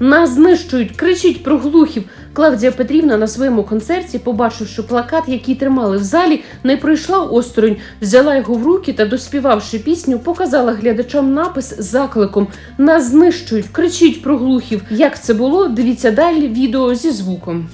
Нас знищують, кричіть про глухів. Клавдія Петрівна на своєму концерті, побачивши плакат, який тримали в залі, не пройшла осторонь, взяла його в руки та, доспівавши пісню, показала глядачам напис з закликом Нас знищують, кричіть про глухів. Як це було? Дивіться далі відео зі звуком.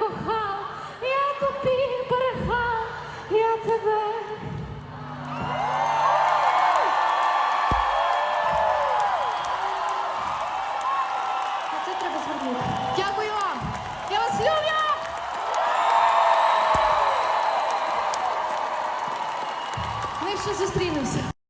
кохав, я тобі берегав, я тебе. Це треба звернути. Дякую. Я вас люблю! Ми ще зустрінемося.